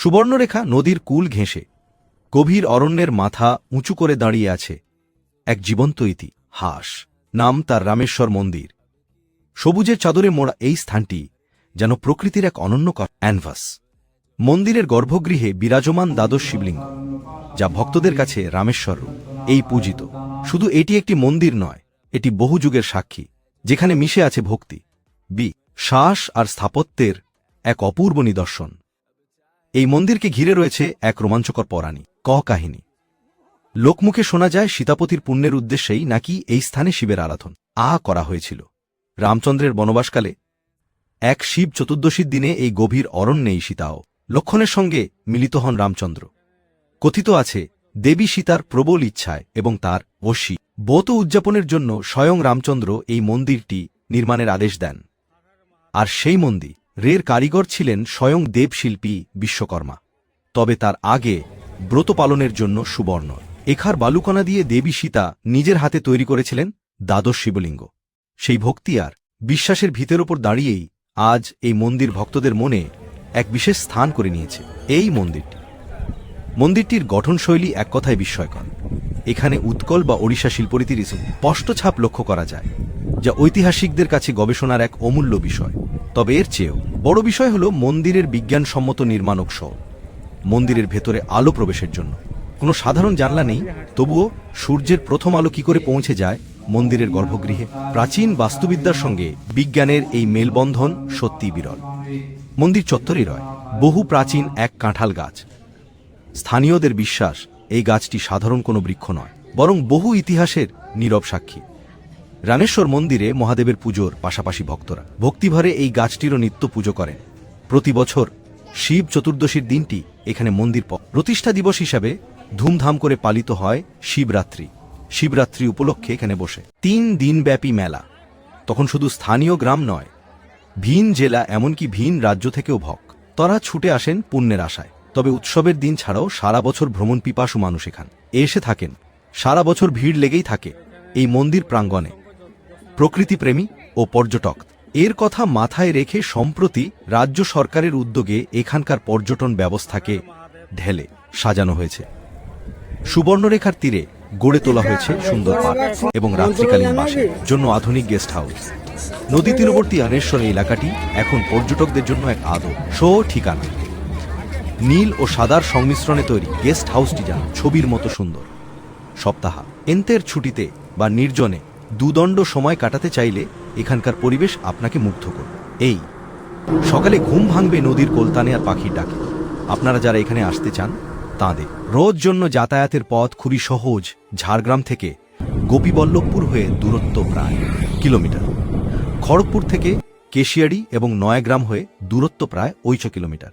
সুবর্ণরেখা নদীর কুল ঘেঁষে, গভীর অরণ্যের মাথা উঁচু করে দাঁড়িয়ে আছে এক জীবন্ত ইতি, হাস, নাম তার রামেশ্বর মন্দির। সবুজের চাদরে মোড়া এই স্থানটি যেন প্রকৃতির এক অনন্য অ্যানভাস। মন্দিরের গর্ভগৃহে বিরাজমান দ্বাদশ শিবলিঙ্গ, যা ভক্তদের কাছে রামেশ্বর রূপ, এই পূজিত। শুধু এটি একটি মন্দির নয়, এটি বহু যুগের সাক্ষী, যেখানে মিশে আছে ভক্তি। বি শ্বাস আর স্থাপত্যের এক অপূর্ব নিদর্শন। এই মন্দিরকে ঘিরে রয়েছে এক রোমাঞ্চকর পরাণী ক কাহিনী লোকমুখে শোনা যায় সীতাপতির পুণ্যের উদ্দেশ্যেই নাকি এই স্থানে শিবের আরাধন। আ করা হয়েছিল। রামচন্দ্রের বনবাসকালে এক শিব চতুর্দশীর দিনে এই গভীর অরণ্যেই সীতাও। লক্ষণের সঙ্গে মিলিত হন রামচন্দ্র। কথিত আছে দেবী সীতার প্রবল ইচ্ছায় এবং তার অশ্বী ব্রত উদযাপনের জন্য স্বয়ং রামচন্দ্র এই মন্দিরটি নির্মাণের আদেশ দেন। আর সেই মন্দির রের কারিগর ছিলেন স্বয়ং দেবশিল্পী বিশ্বকর্মা। তবে তার আগে ব্রত পালনের জন্য সুবর্ণ। এখার বালুকণা দিয়ে দেবী সীতা নিজের হাতে তৈরি করেছিলেন দ্বাদশ শিবলিঙ্গ। সেই ভক্তি আর বিশ্বাসের ভিতের ওপর দাঁড়িয়েই আজ এই মন্দির ভক্তদের মনে এক বিশেষ স্থান করে নিয়েছে এই মন্দিরটি। মন্দিরটির গঠনশৈলী এক কথায় বিস্ময়কর। এখানে উৎকল বা ওড়িশা শিল্পরীতির স্পষ্ট ছাপ লক্ষ্য করা যায়। যা ঐতিহাসিকদের কাছে গবেষণার এক অমূল্য বিষয়। তবে এর চেয়েও বড় বিষয় হল মন্দিরের বিজ্ঞানসম্মত নির্মাণক সহ মন্দিরের ভেতরে আলো প্রবেশের জন্য। কোনো সাধারণ জানলা নেই, তবুও সূর্যের প্রথম আলো কি করে পৌঁছে যায় মন্দিরের গর্ভগৃহে? প্রাচীন বাস্তুবিদ্যার সঙ্গে বিজ্ঞানের এই মেলবন্ধন সত্যিই বিরল। মন্দির চত্বরই রয়, বহু প্রাচীন এক কাঁঠাল গাছ। স্থানীয়দের বিশ্বাস, এই গাছটি সাধারণ কোনো বৃক্ষ নয়, বরং বহু ইতিহাসের নীরব সাক্ষী। রানেশ্বর মন্দিরে মহাদেবের পুজোর পাশাপাশি ভক্তরা। ভক্তিভরে এই গাছটিরও নিত্য পুজো করেন। প্রতি বছর শিব চতুর্দশীর দিনটি এখানে মন্দির প্রতিষ্ঠা দিবস হিসাবে ধুমধাম করে পালিত হয় শিবরাত্রি। শিবরাত্রি উপলক্ষে এখানে বসে। তিন দিনব্যাপী মেলা। তখন শুধু স্থানীয় গ্রাম নয়, ভিন জেলা এমনকি ভিন রাজ্য থেকেও ভক তারা ছুটে আসেন পুণ্যের আশায়। তবে উৎসবের দিন ছাড়াও সারা বছর ভ্রমণ পিপাসু মানুষ এখান। এসে থাকেন। সারা বছর ভিড় লেগেই থাকে এই মন্দির প্রাঙ্গণে। প্রকৃতিপ্রেমী ও পর্যটক। এর কথা মাথায় রেখে সম্প্রতি রাজ্য সরকারের উদ্যোগে এখানকার পর্যটন ব্যবস্থাকে ঢেলে সাজানো হয়েছে। সুবর্ণরেখার তীরে গড়ে তোলা হয়েছে সুন্দর পার্ক এবং রাত্রিকালীন বাসের জন্য আধুনিক গেস্ট হাউস। নদী তীরবর্তী আনেশ্বর এলাকাটি এখন পর্যটকদের জন্য এক আদর শো ঠিকানা। নীল ও সাদার সংমিশ্রণে তৈরি গেস্ট হাউসটি যেন ছবির মতো সুন্দর। সপ্তাহ। এন্তের ছুটিতে বা নির্জনে দুদণ্ড সময় কাটাতে চাইলে এখানকার পরিবেশ আপনাকে মুগ্ধ করবে। এই, সকালে ঘুম ভাঙবে নদীর কোলতানে আর পাখির ডাকে। আপনারা যারা এখানে আসতে চান, তাঁদের রোজ জন্য যাতায়াতের পথ খুবই সহজ, ঝাড়গ্রাম থেকে গোপীবল্লভপুর হয়ে দূরত্ব প্রায় কিলোমিটার। খড়গপুর থেকে কেশিয়াড়ি এবং নয়াগ্রাম হয়ে দূরত্ব প্রায় ওইচ কিলোমিটার।